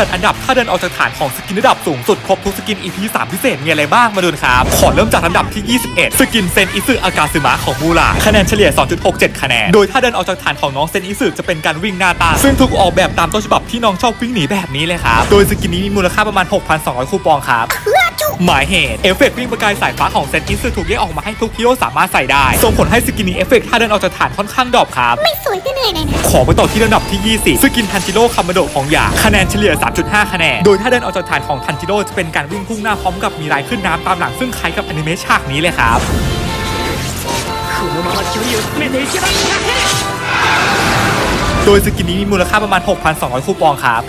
จัดอันดับถ้าเดินออกจากฐานของสกินระดับสูงสุดครบทุกสกิน EP 3 พิเศษมีอะไรบ้างมาดูนะครับ ขอเริ่มจากลำดับที่ 21 สกินเซนอิสึอากาซึมะของมูราคะแนนเฉลี่ย 2.67 คะแนน โดยถ้าเดินออกจากฐานของน้องเซนอิสึจะเป็นการวิ่งหน้าตางซึ่งถูกออกแบบตามต้นฉบับที่น้องชอบวิ่งหนีแบบนี้เลยครับ โดยสกินนี้มีมูลค่าประมาณ 6,200 คูปองครับหมายเหตุ เอฟเฟกต์วิ่งประกายสายฟ้าของเซนอิสึถูกแยกออกมาให้ทุกฮีโร่สามารถใส่ได้ ส่งผลให้สกินนี้เอฟเฟกต์ถ้าเดินออกจากฐานค่อนข้างดรอปครับ ไม่สวยก็เหนื่อยหน่อยนะ ขอไปต่อที่ระดับที่ 20 สกินทันจิโร่คามาโดะของหยาคะแนนเฉลี่ย3.5 คะแนน โดยถ้าเดินออกจากฐานของทันจิโร่จะเป็นการวิ่งพุ่งหน้าพร้อมกับมีลายขึ้นน้ำตามหลังซึ่งคล้ายกับอนิเมะฉากนี้เลยครับโดยสกินนี้มีมูลค่าประมาณ 6,200 คูปองครับ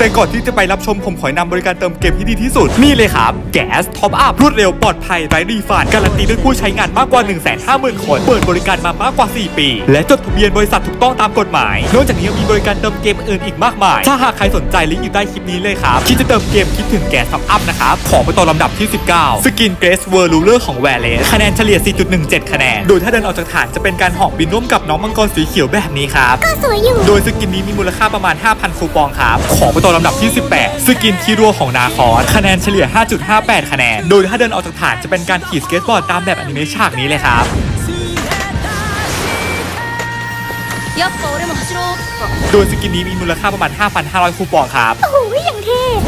แต่ก่อนที่จะไปรับชมผมขอนำบริการเติมเกมที่ดีที่สุด นี่เลยครับแก๊สท็อปอัพรวดเร็วปลอดภัยไร้รีฟันการันตีด้วยผู้ใช้งานมากกว่า 150,000 คน เปิดบริการมามากกว่า 4 ปี และจดทะเบียนบริษัทถูกต้องตามกฎหมายนอกจากนี้ยังมีบริการเติมเกมอื่นอีกมากมาย ถ้าหากใครสนใจลิงก์อยู่ใต้คลิปนี้เลยครับคิดจะเติมเกมคิดถึงแก๊สท็อปอัพนะครับขอไปต่อลำดับที่ 19 สกินเกรสเวอร์ลูเลอร์ของแวร์เลสคะแนนเฉลี่ย 4.17 คะแนน โดยถ้าเดินออกจากฐานจะเป็นการหอกบินร่วมกับน้องมังกรสีเขียวแบบนี้ครับก็สวยอยู่โดยสกินนี้มีมูลค่าประมาณ 5,000 คูปองครับขอไปต่อลำดับที่ 18 สกินคีรัวของนาคอนคะแนนเฉลี่ย 5.58 คะแนน โดยถ้าเดินออกจากฐานจะเป็นการขี่สเก็ตบอร์ดตามแบบอนิเมะฉากนี้เลยครับโดยสกินนี้มีมูลค่าประมาณ 5,500 คูปองครับ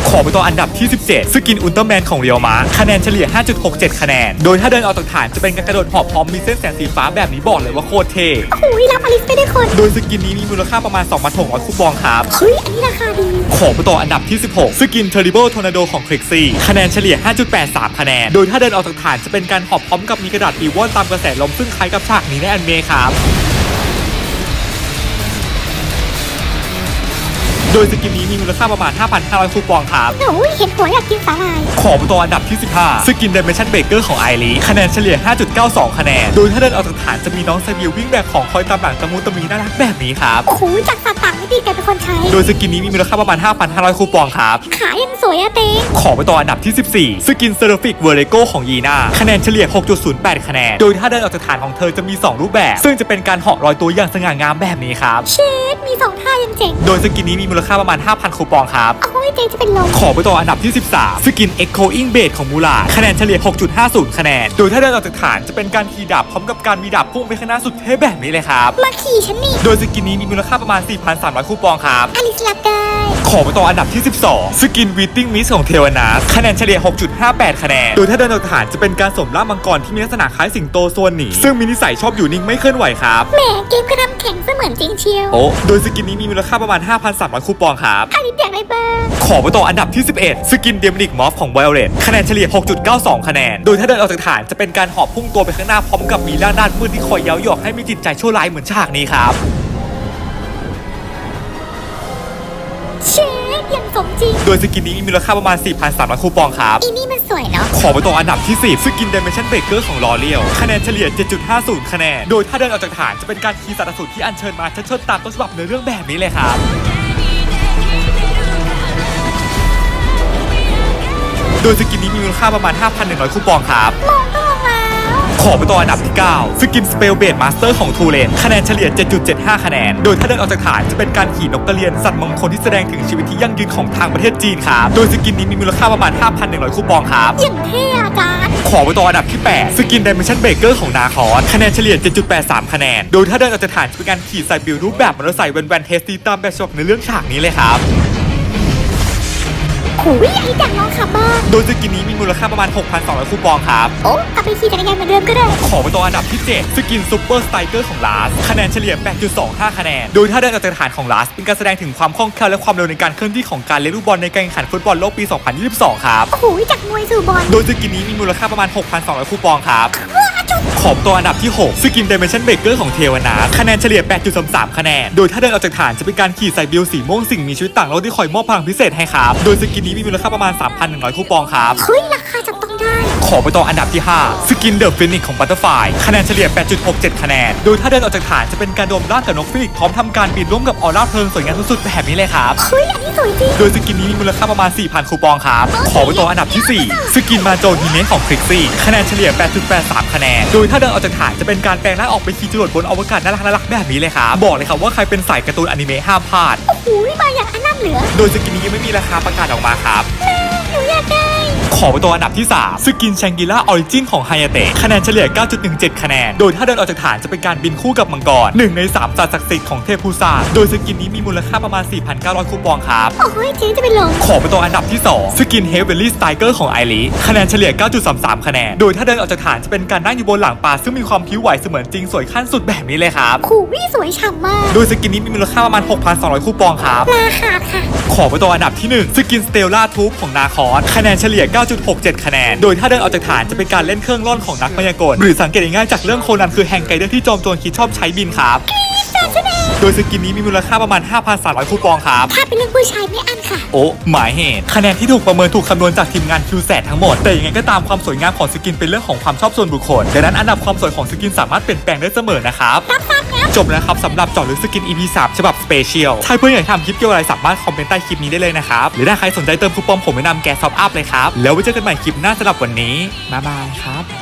ขอไปต่ออันดับที่ 17 สกินอุลตร้าแมนของเรียวมาคะแนนเฉลี่ย 5.67 คะแนน โดยถ้าเดินออกจากฐานจะเป็นการกระโดดหอบพร้อมมีเส้นแสงสีฟ้าแบบนี้บอกเลยว่าโคตรเท่โอ้โหรับอลิสไปได้คนโดยสกินนี้มีมูลค่าประมาณ2,600คูปองครับเฮ้ยอันนี้ราคาดีขอไปต่ออันดับที่ 16 สกิน Terrible Tornado ของ c r i x i คะแนนเฉลี่ย 5.83 คะแนน โดยถ้าเดินออกจากฐานจะเป็นการหอบพร้อมกับมีกระดาษปีวอนตามกระแสลมซึ่งคล้ายกับฉากนี้ในอนิเมะครับ โดยสกินนี้มีมูลค่าประมาณ 5,500 คูปองครับโอ้ยเห็นหัวอยากกินสาหร่าย ขอไปต่ออันดับที่ 15 สกิน Dimension Breaker ของไอรีคะแนนเฉลี่ย 5.92 คะแนน โดยถ้าเดินออกจากฐานจะมีน้องซาบิลวิ่งแบกของคอยตามหลังตะมูตะมีน่ารักแบบนี้ครับ โอ้โหจากสัตว์ต่างมิติกลายเป็นคนใช้ โดยสกินนี้มีมูลค่าประมาณ 5,500 คูปองครับ ขายังสวยอะเต้งขอไปต่ออันดับที่ 14 สกินเซอร์ฟิกเวอร์เรโกของยีนาคะแนนเฉลี่ย 6.08 คะแนน โดยถ้าเดินออกจากฐานของเธอจะมี 2 รูปแบบ ซึ่งจะเป็นการเหาะลอยตัวอย่างสง่างามแบบนี้ครับ เชดมีสองท่ายังเจ๋ง โดยสกินนี้มีมูลค่าประมาณ 5,000 คูปองครับ โอ้ยเจ๊จะเป็นลมขอไปต่ออันดับที่ 13 สกิน Echoing Blade ของมูลาคะแนนเฉลี่ย 6.50 คะแนน โดยถ้าเดินออกจากฐานจะเป็นการขี่ดาบพร้อมกับการมีดาบพุ่งไปข้างหน้าสุดเท่แบบนี้เลยครับ มาขี่ฉันนี่โดยสกินนี้มีมูลค่าประมาณ 4,300 คูปองครับ อลิสรับได้ขอไปต่ออันดับที่ 12 สกินวีติ้งมิสของเทวนาสคะแนนเฉลี่ย 6.58 คะแนน โดยถ้าเดินออกฐานจะเป็นการสวมร่างมังกรที่มีลักษณะคล้ายสิงโตส่วนหนีซึ่งมีนิสัยชอบอยู่นิ่งไม่เคลื่อนไหวครับ แหมเกมกระดำ แข็งเสมือนจริงเชียวโอ้โดยสกินนี้มีมูลค่าประมาณ 5,300 คูปองครับอลิสอยากได้เบอร์ขอไปต่ออันดับที่ 11 สกินเดมนิกมอฟของไวโอเลตคะแนนเฉลี่ย 6.92 คะแนน โดยถ้าเดินออกจากฐานจะเป็นการหอบพุ่งตัวไปข้างหน้าพร้อมกับมีร่างด้านมืดที่คอยเย้าหยอกให้มีจิตใจชั่วร้ายเหมือนฉากนี้ครับเชดยังสมจริง โดยสกินนี้มีมูลค่าประมาณ 4,300 คูปองครับ อีนี่มัน อยเนาะ ขอไปต่ออันดับที่ 10สกิน Dimension Breaker ของลอเรียว คะแนนเฉลี่ย 7.50 คะแนน โดยถ้าเดินออกจากฐานจะเป็นการคีย์สัตว์สูรที่อัญเชิญมาเชิดตามต้นฉบับในเรื่องแบบนี้เลยครับโดยสกินนี้มีมูลค่าประมาณ 5,100 คูปองครับ ขอไปต่ออันดับที่ 9 สกิน Spell Bait Master ของทูเรนคะแนนเฉลี่ย 7.75 คะแนน โดยถ้าเดินออกจากฐานจะเป็นการขี่นกกระเรียนสัตว์มงคลที่แสดงถึงชีวิตที่ยั่งยืนของทางประเทศจีนครับ โดยสกินนี้มีมูลค่าประมาณ 5,100 คูปองครับ อย่างเท่อาจารย์ขอไปต่ออันดับที่ 8 สกิน Dimension Breaker ของนาคอสคะแนนเฉลี่ย 7.83 คะแนน โดยถ้าเดินออกจากฐานจะเป็นการขี่ไซบิลรูปแบบมอเตอร์ไซค์แวนๆเทสตีตามแบบฉบับในเรื่องฉากนี้เลยครับ โอ้ยอลิสอยากลองขับบ้างโดยสกินนี้มีมูลค่าประมาณ 6,200 คูปองครับ โอ้กลับไปขี่จักรยานเหมือนเดิมก็ได้ ขอไปต่ออันดับที่ 7 สกินซูเปอร์สไตเกอร์ของลาส คะแนนเฉลี่ย 8.25 คะแนน โดยถ้าเดินออกจากฐานของลาส เป็นการแสดงถึงความคล่องแคล่วและความเร็วในการเคลื่อนที่ของการเล่นลูกบอลในการแข่งขันฟุตบอลโลกปี 2022 ครับ โอ้โหจากมวยสู่บอล โดยสกินนี้มีมูลค่าประมาณ 6,200 คูปองครับขอบตัวอันดับที่ 6 สกินเดเมชันเบเกอร์ของเทวนาคะแนนเฉลี่ย 8.33 คะแนน โดยถ้าเดินออกจากฐานจะเป็นการขี่ใส่บิลสีม่วงสิ่งมีชีวิตต่างโลกที่คอยมอบพลังพิเศษให้ครับ โดยสกินนี้มีมูลค่าประมาณ 3,100 คูปองครับ เฮ้ยราคาจับ ขออไปต่ออันดับที่ 5 สกินเดอะฟินิกของบัตเตอร์ไฟคะแนนเฉลี่ย 8.67 คะแนน โดยถ้าเดินออกจากฐานจะเป็นการโดมร่างกับนกฟินิกซ์พร้อมทำการบินร่วมกับออร่าเพลิงสวยงามสุดๆแบบนี้เลยครับเฮ้ยอันนี้สวยจริงโดยสกินนี้มีมูลค่าประมาณ 4,000 คูปองครับ ขอไปต่ออันดับที่ 4 สกินมาโจฮีเมนของคริกซี่คะแนนเฉลี่ย 8.83 คะแนน โดยถ้าเดินออกจากฐานจะเป็นการแปลงร่างออกไปขี่จรวดบนอวกาศน่ารักน่ารักๆแบบนี้เลยครับบอกเลยครับว่าใครเป็นสายการ์ตูนอนิเมะห้ามพลาดโอ้โหมาอย่างอันน้ำเหลือโดยสกินนี้ยังไม่มีราคาประกาศออกมาครับ อไปตัวอันดับที่ 3 สกินแชงกิล่าออริจินของไฮยาเตะคะแนนเฉลี่ย 9.17 คะแนน โดยถ้าเดินออกจากฐานจะเป็นการบินคู่กับมังกรหนึ่งใน3สัตว์ศักดิ์สิทธิ์ของเทพพูซานโดยสกินนี้มีมูลค่าประมาณ 4,900 คูปองครับ โอ้ยเจ๊จะเป็นลมขอไปตัวอันดับที่ 2 สกินเฮเวลลี่สไตเกอร์ของไอริคะแนนเฉลี่ย 9.33 คะแนน โดยถ้าเดินออกจากฐานจะเป็นการนั่งอยู่บนหลังปลาซึ่งมีความผิวไหวเสมือนจริงสวยขั้นสุดแบบนี้เลยครับขู่วี่สวยฉ่ำมาก โดยสกินนี้มีมูลค่าประมาณ 6,200 คูปองครับราคาค่ะขอไปตัวอันดับที่ 1 สกินสเตลล่าทูบของนาคอสคะแนนเฉลี่ย9.67 คะแนน โดยถ้าเดินออกจากฐานจะเป็นการเล่นเครื่องร่อนของนักมายากล หรือสังเกตง่ายๆจากเรื่องโคนันคือแฮงไกเดอร์ที่จอมโจรคิดชอบใช้บินครับ โดยสกินนี้มีมูลค่าประมาณ 5,300 คูปองครับ ถ้าเป็นเรื่องผู้ชายไม่อั้นค่ะ โอ้หมายเหตุคะแนนที่ถูกประเมินถูกคำนวณจากทีมงาน q s a t ทั้งหมด แต่ยังไงก็ตามความสวยงามของสกินเป็นเรื่องของความชอบส่วนบุคคลดังนั้นอันดับความสวยของสกินสามารถเปลี่ยนแปลงได้เสมอนะครับรับทราบแล้วจบแล้วนะครับสำหรับเจาะลึกสกิน EP 3ฉบับสเปเชียลถ้าเพื่อนอยากทำคลิปเกี่ยวกับอะไรสามารถคอมเมนต์ใต้คลิปนี้ได้เลยนะครับ หรือถ้าใครสนใจเติมคูปองผมแนะนำแกซอฟอัพเลยครับ แล้วไว้เจอกันใหม่คลิปหน้าสำหรับวันนี้บ๊ายบายครับ